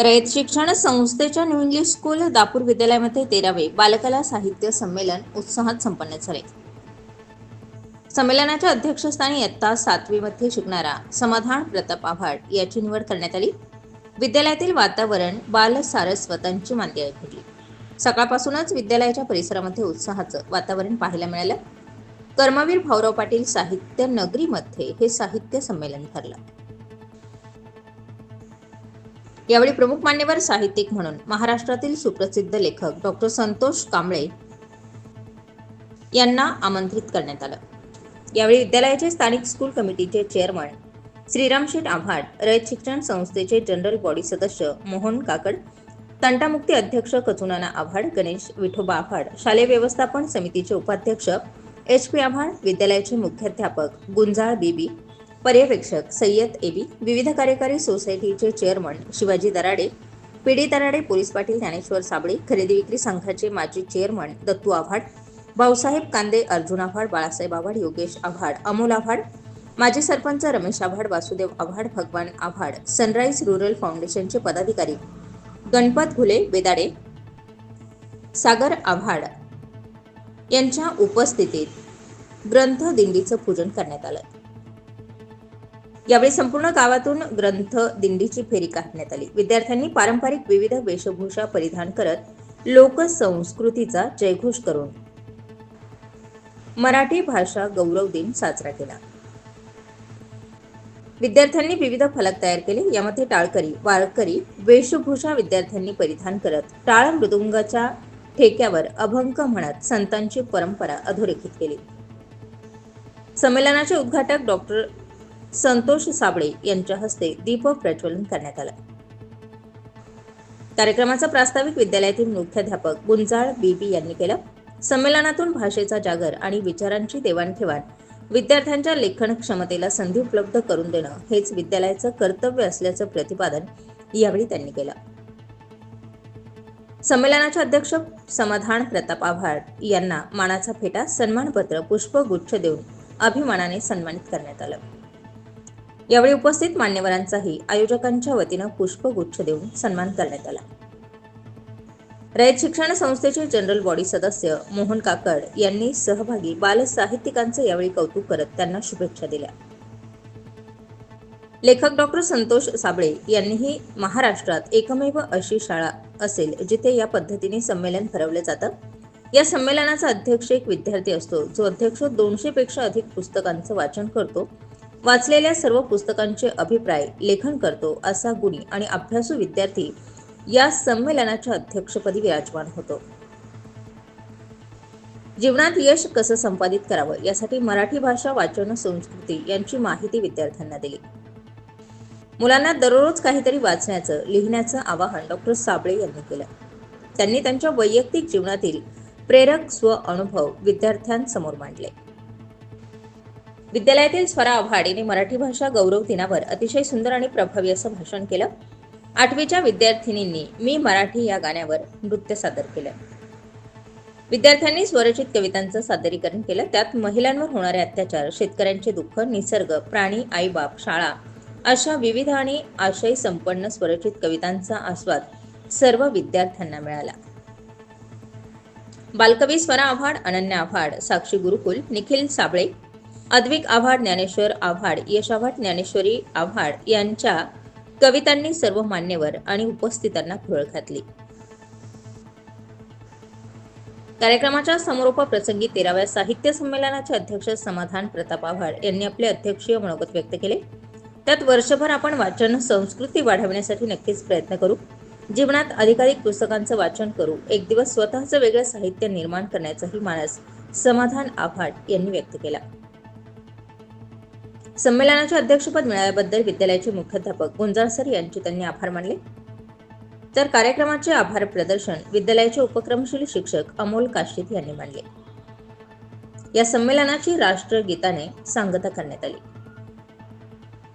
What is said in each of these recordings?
रयत शिक्षण संस्थेच्या new English school Dapur विद्यालयामध्ये तेरावे बालकला साहित्य संमेलन उत्साहात संपन्न झाले. संमेलनाच्या अध्यक्षस्थानी इयत्ता सातवीमध्ये शिकणारा समाधान प्रताप आव्हाड याची निवड करण्यात आली. विद्यालयातील वातावरण बाल सारस्वतांची मान्य ऐकली. सकाळपासूनच विद्यालयाच्या परिसरामध्ये उत्साहाचं वातावरण पाहायला मिळालं. कर्मवीर भाऊराव पाटील साहित्य नगरीमध्ये हे साहित्य संमेलन ठरलं. यावेळी प्रमुख मान्यवर साहित्यिक म्हणून महाराष्ट्रातील सुप्रसिद्ध लेखक डॉक्टर संतोष कांबळे यांना आमंत्रित करण्यात आलं. यावेळी विद्यालयाचे स्थानिक स्कूल कमिटीचे चेअरमन श्रीराम शेठ आव्हाड रयत शिक्षण संस्थेचे जनरल बॉडी सदस्य मोहन काकड तंटामुक्ती अध्यक्ष कचुनाना आव्हाड गणेश विठोबा आव्हाड शालेय व्यवस्थापन समितीचे उपाध्यक्ष एच पी आव्हाड विद्यालयाचे मुख्याध्यापक गुंजाळ बीबी पर्यवेक्षक सय्यद एबी विविध कार्यकारी सोसायटीचे chairman Shivaji Darade P D Darade police Patil Dnyaneshwar Sable खरेदी विक्री संघाचे माजी चेअरमन दत्तू आव्हाड भाऊसाहेब कांदे अर्जुन आव्हाड बाळासाहेब आव्हाड योगेश आव्हाड अमोल आव्हाड माजी सरपंच रमेश आव्हाड वासुदेव आव्हाड भगवान आव्हाड सनराईज रुरल फाउंडेशनचे पदाधिकारी गणपत घुले बेदाडे सागर आव्हाड यांच्या उपस्थितीत ग्रंथ दिंडीचं पूजन करण्यात आलं. यावेळी संपूर्ण गावातून ग्रंथ दिंडीची फेरी काढण्यात आली. विद्यार्थ्यांनी पारंपरिक विविध वेशभूषा परिधान करत लोकसंस्कृतीचा जयघोष करून मराठी भाषा गौरव दिन साजरा केला. विद्यार्थ्यांनी विविध फलक तयार केले. यामध्ये टाळकरी वारकरी वेशभूषा विद्यार्थ्यांनी परिधान करत टाळ मृदुंगाच्या ठेक्यावर अभंग म्हणत संतांची परंपरा अधोरेखित केली. संमेलनाचे उद्घाटक डॉक्टर संतोष साबळे यांच्या हस्ते दीप प्रज्वलन करण्यात आलं. कार्यक्रमाचा प्रास्ताविक विद्यालयातील मुख्याध्यापक गुंजाळ बीबी यांनी केलं. संमेलनातून भाषेचा जागर आणि विचारांची देवाणघेवाण विद्यार्थ्यांच्या लेखन क्षमतेला संधी उपलब्ध करून देणं हेच विद्यालयाचं कर्तव्य असल्याचं प्रतिपादन यावेळी त्यांनी केलं. संमेलनाचे अध्यक्ष समाधान प्रताप आव्हाड यांना मानाचा फेटा सन्मानपत्र पुष्पगुच्छ देऊन अभिमानाने सन्मानित करण्यात आलं. यावेळी उपस्थित मान्यवरांचाही आयोजकांच्या वतीनं पुष्पगुच्छ देऊन सन्मान करण्यात आला. रयत शिक्षण संस्थेचे जनरल बॉडी सदस्य मोहन काकड यांनी सहभागी बाल साहित्यिकांचं यावेळी कौतुक करत त्यांना शुभेच्छा दिल्या. लेखक डॉक्टर संतोष साबळे यांनीही महाराष्ट्रात एकमेव अशी शाळा असेल जिथे या पद्धतीने संमेलन भरवलं जातं. या संमेलनाचा अध्यक्ष एक विद्यार्थी असतो जो अध्यक्ष दोनशे पेक्षा अधिक पुस्तकांचं वाचन करतो वाचलेल्या सर्व पुस्तकांचे अभिप्राय लेखन करतो असा गुणी आणि अभ्यासू विद्यार्थी या संमेलनाच्या अध्यक्षपदी विराजमान होतो. जीवनात यश कसं संपादित करावं यासाठी मराठी भाषा वाचन संस्कृती यांची माहिती विद्यार्थ्यांना दिली. मुलांना दररोज काहीतरी वाचण्याचं लिहिण्याचं आवाहन डॉक्टर साबळे यांनी केलं. त्यांनी त्यांच्या वैयक्तिक जीवनातील प्रेरक स्व अनुभव विद्यार्थ्यांसमोर मांडले. विद्यालयातील स्वरा आव्हाड यांनी मराठी भाषा गौरव दिनावर अतिशय सुंदर आणि प्रभावी असं भाषण केलं. आठवीच्या विद्यार्थिनींनी मी मराठी या गाण्यावर नृत्य सादर केलं. विद्यार्थ्यांनी स्वरचित कवितांचं सादरीकरण केलं. त्यात महिलांवर होणारे अत्याचार शेतकऱ्यांचे दुःख निसर्ग प्राणी आईबाप शाळा अशा विविध आणि आशय संपन्न स्वरचित कवितांचा आस्वाद सर्व विद्यार्थ्यांना मिळाला. बालकवी स्वरा आव्हाड अनन्या आव्हाड साक्षी गुरुकुल निखिल साबळे अद्विक आव्हाड ज्ञानेश्वर आव्हाड यश ज्ञानेश्वरी आव्हाड यांच्या कवितांनी सर्व मान्यवर आणि उपस्थितांना घोळ घातली. कार्यक्रमाच्या समारोप प्रसंगी तेराव्या साहित्य संमेलनाचे अध्यक्ष समाधान प्रताप आव्हाड यांनी आपले अध्यक्षीय मनोगत व्यक्त केले. त्यात वर्षभर आपण वाचन संस्कृती वाढवण्यासाठी नक्कीच प्रयत्न करू. जीवनात अधिकाधिक पुस्तकांचं वाचन करू. एक दिवस स्वतःचं वेगळं साहित्य निर्माण करण्याचाही मानस समाधान आव्हाड यांनी व्यक्त केला. संमेलनाचे अध्यक्षपद मिळाल्याबद्दल विद्यालयाचे मुख्याध्यापक गुंजाळ सर यांचे त्यांनी आभार मानले. तर कार्यक्रमाचे आभार प्रदर्शन विद्यालयाचे उपक्रमशील शिक्षक अमोल काशीद यांनी मानले. या संमेलनाची राष्ट्रगीताने सांगता करण्यात आली.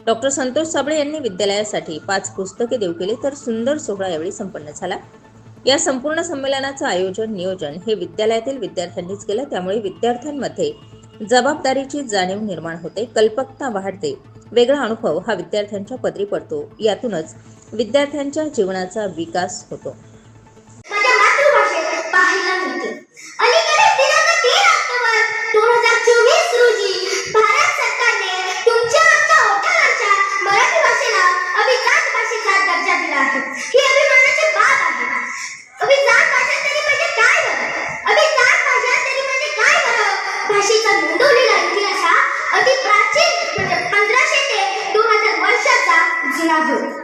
डॉक्टर संतोष साबळे यांनी विद्यालयासाठी पाच पुस्तके देऊ केली तर सुंदर सोहळा यावेळी संपन्न झाला. या संपूर्ण संमेलनाचं आयोजन नियोजन हे विद्यालयातील विद्यार्थ्यांनीच केलं त्यामुळे विद्यार्थ्यांमध्ये जबाबदारीची जाणीव निर्माण होते कल्पकता वाढते. वेगळा अनुभव हा विद्यार्थ्यांच्या पदरी पडतो. यातूनच विद्यार्थ्यांच्या जीवनाचा विकास होतो. माझ्या मातृभाषेत पाहायला मिळते. errado.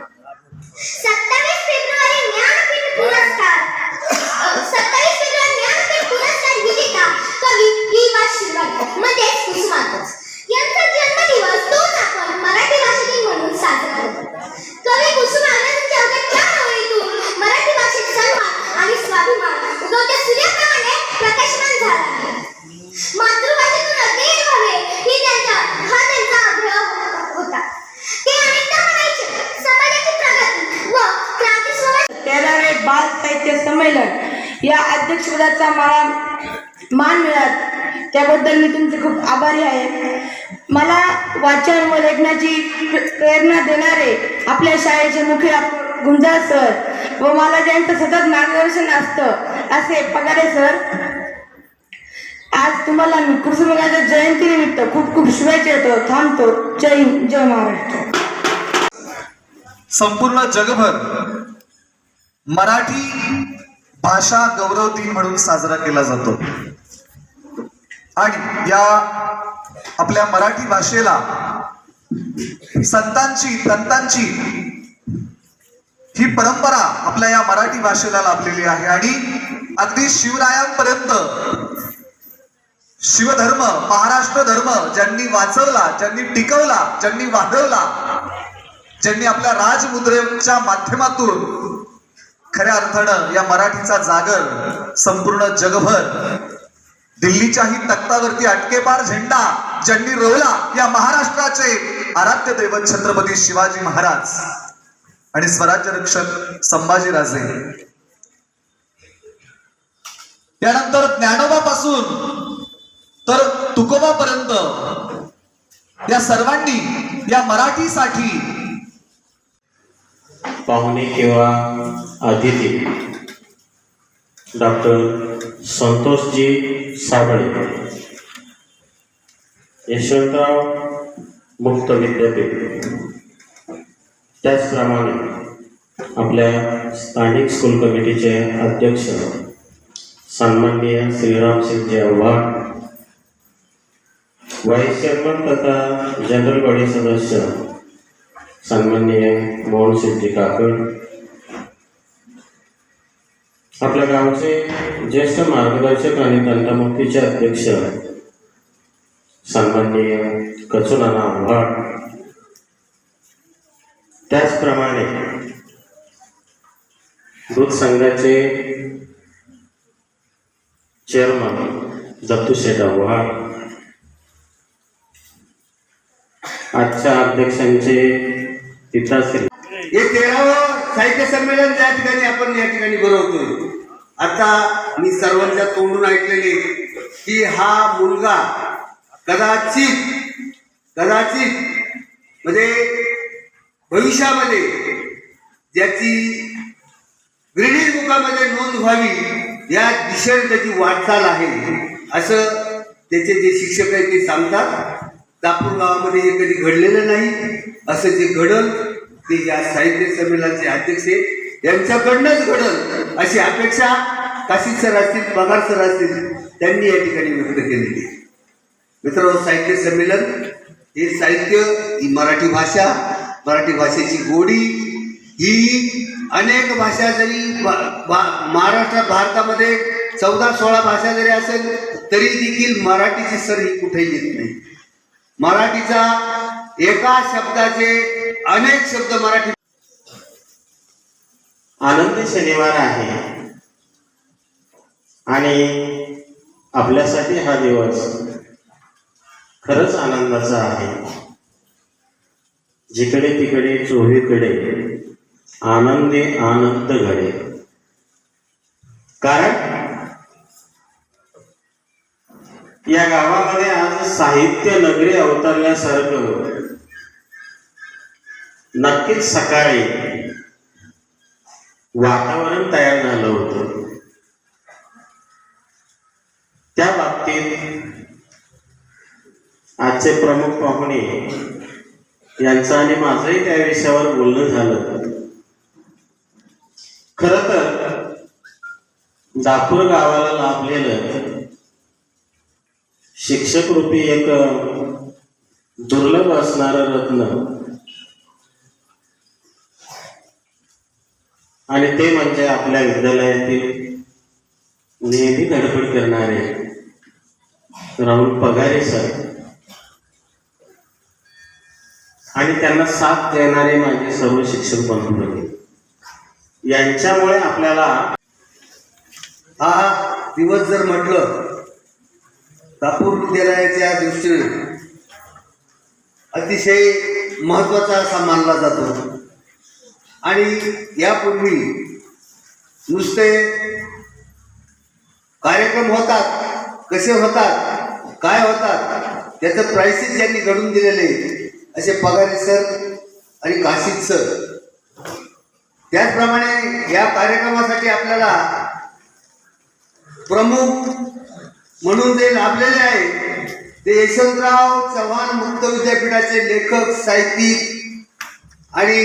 आभारी आहे. मला वाचन व लेखनाची प्रेरणा देणारे आपल्या शाळेचे मुख्य गुंजाळ सर व मला ज्यांचं सतत मार्गदर्शन असतं असे पगारे सर आज तुम्हाला मी कुसुमगाच्या जयंतीनिमित्त खूप खूप शुभेच्छा येतो थांबतो. जय जय महाराष्ट्र. संपूर्ण जगभर मराठी भाषा गौरव दिन म्हणून साजरा केला जातो. आणि या आपल्या मराठी भाषेला संतांची तंतांची ही परंपरा आपल्या या मराठी भाषेला लाभलेली आहे. आणि अगदी शिवरायांपर्यंत शिवधर्म महाराष्ट्र धर्म ज्यांनी वाचवला ज्यांनी टिकवला ज्यांनी वाढवला ज्यांनी आपल्या राजमुद्रेच्या माध्यमातून खऱ्या अर्थानं या मराठीचा जागर संपूर्ण जगभर दिल्लीच्याही तख्तावरती अटकेपार झेंडा ज्यांनी रोवला या महाराष्ट्राचे आराध्य दैवत छत्रपती शिवाजी महाराज आणि स्वराज्य रक्षक संभाजीराजे त्यानंतर ज्ञानोबापासून तर तुकोबापर्यंत या सर्वांनी या मराठीसाठी पाहुणे किंवा अतिथी डॉक्टर संतोषजी साबळे यशवंतराव मुक्त विद्यापीठ. त्याचप्रमाणे आपल्या स्थानिक स्कूल कमिटीचे अध्यक्ष सन्माननीय श्रीरामसिंगजी आव्हाड. व्हाईस चेअरमन तथा जनरल बॉडी सदस्य सन्माननीय मोहन सिद्धी काकड आपल्या गावचे ज्येष्ठ मार्गदर्शक आणि दंडमुक्तीचे अध्यक्ष सन्माननीय कचुनाना आव्हाड. त्याचप्रमाणे दूध संघाचे चेअरमन दत्तूशेठ आव्हाड आजच्या अध्यक्षांचे पिताश्री साहित्य संमेलन त्या ठिकाणी आपण या ठिकाणी भरवतोय आता मी सर्वांच्या तोंडून ऐकलेले की हा मुलगा कदाचित कदाचित म्हणजे भविष्यामध्ये ज्याची ग्रेनेड बुकामध्ये नोंद व्हावी या दिशेने त्याची वाटचाल आहे असं त्याचे जे शिक्षक आहेत ते सांगतात. दापूर गावामध्ये हे कधी घडलेलं नाही असं जे घडल ते या साहित्य संमेलनाचे अध्यक्ष आहेत. यांच्याकडनंच घडल अशी अपेक्षा काशीद सर असतील पगार सर असतील त्यांनी या ठिकाणी व्यक्त केलेली आहे मित्रांनो साहित्य संमेलन हे साहित्य ही मराठी भाषा मराठी भाषेची गोडी ही अनेक भाषा जरी भा- महाराष्ट्रात भारतामध्ये चौदा सोळा भाषा जरी असेल तरी देखील मराठीची सर ही कुठेही येत नाही मराठीचा एका शब्दाचे अनेक शब्द मराठी आनंदी शनिवार आहे. आणि आपल्यासाठी हा दिवस खरंच आनंदाचा आहे. जिकडे तिकडे चोहीकडे आनंदी आनंद घडे. कारण या गावामध्ये आज साहित्य नगरी अवतरल्यासारखं नक्कीच सकाळी वातावरण तयार झालं होतं. त्या बाबतीत आजचे प्रमुख पाहुणे यांचं आणि माझंही त्या विषयावर बोलणं झालं. खर तर दापूर गावाला लाभलेलं शिक्षक रूपी एक दुर्लभ असणारं रत्न आणि ते म्हणजे आपल्या विद्यालयातील नेहमी धडपड करणारे राहुल पगारे सर आणि त्यांना साथ देणारे माझे सर्व शिक्षक बंधू भगिनी. यांच्यामुळे आपल्याला हा दिवस जर म्हटलं दापूर विद्यालयाच्या दृष्टीने अतिशय महत्त्वाचा असा मानला जातो आणि यापूर्वी नुसते कार्यक्रम होतात कसे होतात काय होतात त्याचं प्राइसेस ज्यांनी घडून दिलेले असे पगारे सर आणि काशीद सर त्याचप्रमाणे या कार्यक्रमासाठी आपल्याला प्रमुख म्हणून जे लाभलेले आहे ते यशवंतराव चव्हाण मुक्त विद्यापीठाचे लेखक साहित्यिक आणि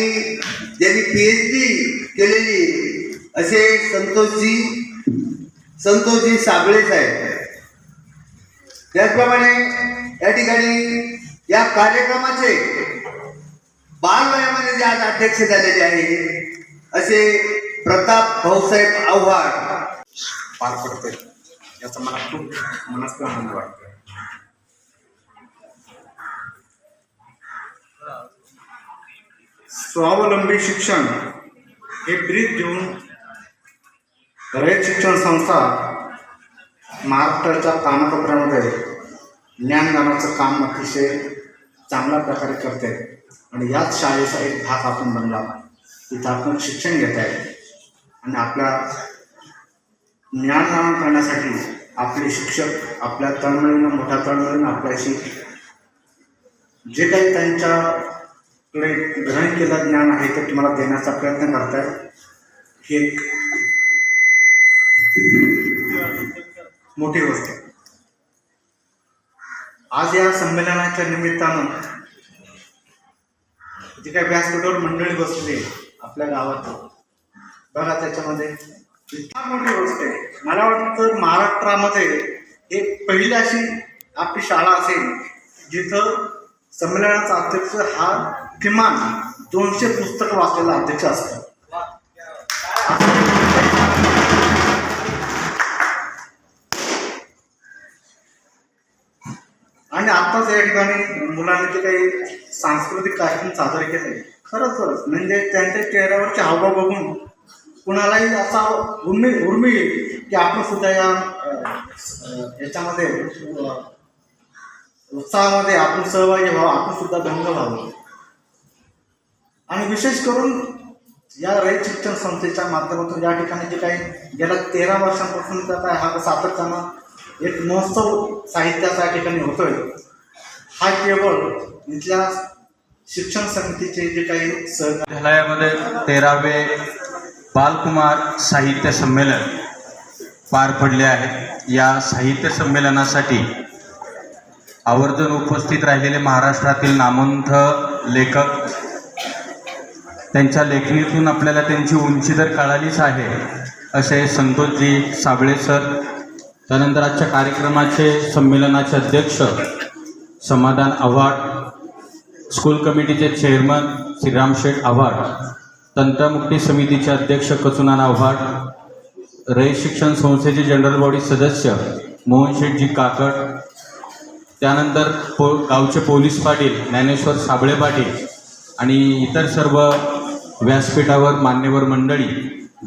ज्यांनी पी एच डी केलेली असे संतोषजी संतोषजी साबळेच आहेत त्याचप्रमाणे या ठिकाणी या कार्यक्रमाचे बालवयामध्ये जे आज अध्यक्ष झालेले आहे असे प्रताप भाऊसाहेब आव्हाड. पार पडते याचा मला खूप मनात आनंद वाटतो स्वावलंबी शिक्षण हे ब्रीद घेऊन रयत शिक्षण संस्था महाराष्ट्राच्या कानाकोपऱ्यामध्ये ज्ञानदानाचं काम अतिशय चांगल्या प्रकारे करते. आणि याच शाळेचा एक भाग आपण बनला. तिथं आपण शिक्षण घेत आहे. आणि आपल्या ज्ञानदान करण्यासाठी आपले शिक्षक आपल्या तळमळीनं मोठ्या तळमळीनं आपल्याशी जे काही त्यांच्या त्यांच्याकडे ग्रहण केलं ज्ञान आहे ते तुम्हाला देण्याचा प्रयत्न करताय. ही एक मोठी गोष्ट. आहे आज या संमेलनाच्या निमित्तानं जे काही व्यासपीठावर मंडळी बसली आपल्या गावात बघा त्याच्यामध्ये. फार मोठी गोष्ट आहे. मला वाटतं महाराष्ट्रामध्ये एक पहिली अशी आपली शाळा असेल जिथं संमेलनाचा अध्यक्ष हा किमान दोनशे पुस्तकं वाचलेला अध्यक्ष असतो आणि आत्ताच या ठिकाणी मुलांनी ते काही सांस्कृतिक कार्यक्रम साजरे केले खरंच म्हणजे त्यांच्या चेहऱ्यावरचे हावभाव बघून कुणालाही असा उर्मी उर्मी येईल की आपण सुद्धा या याच्यामध्ये उत्साहामध्ये आपण सहभागी व्हावं आपण सुद्धा दंग व्हावं. आणि विशेष करून या रयत शिक्षण संस्थेच्या माध्यमातून या ठिकाणी जे काही गेल्या तेरा वर्षांपासून त्याचा हा सातत्यानं एक महोत्सव साहित्याचा या ठिकाणी होतोय हा केवळ इथल्या शिक्षण समितीचे जे काही सहकारी तेरावे बालकुमार साहित्य संमेलन पार पडले आहे. या साहित्य संमेलनासाठी आवर्जून उपस्थित राहिलेले महाराष्ट्रातील नामवंत लेखक त्यांच्या लेखणीतून आपल्याला त्यांची उंची तर कळालीच आहे असे संतोषजी साबळे सर त्यानंतर आजच्या कार्यक्रमाचे संमेलनाचे अध्यक्ष समाधान आव्हाड स्कूल कमिटीचे चेअरमन श्रीराम शेठ आव्हाड तंत्रमुक्ती समितीचे अध्यक्ष कचुनान आव्हाड रयत शिक्षण संस्थेचे जनरल बॉडी सदस्य मोहन शेठजी काकड त्यानंतर पो गावचे पोलीस पाटील ज्ञानेश्वर साबळे पाटील आणि इतर सर्व व्यासपीठावर मान्यवर मंडळी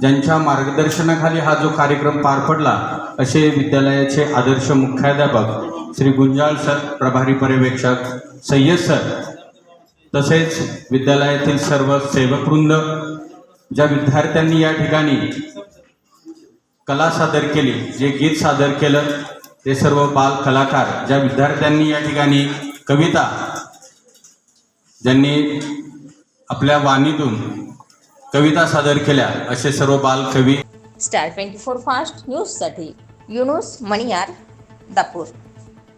ज्यांच्या मार्गदर्शनाखाली हा जो कार्यक्रम पार पडला असे विद्यालयाचे आदर्श मुख्याध्यापक श्री गुंजाळ सर प्रभारी पर्यवेक्षक सय्यद सर तसेच विद्यालयातील सर्व सेवकवृंद ज्या विद्यार्थ्यांनी या ठिकाणी कला सादर केली जे गीत सादर केलं ते सर्व बाल कलाकार ज्या विद्यार्थ्यांनी या ठिकाणी कविता ज्यांनी आपल्या वाणीतून कविता सादर केल्या असे सर्व बालकवी स्टार ट्वेंटी फोर फास्ट न्यूजसाठी युनुस मणियार दापूर.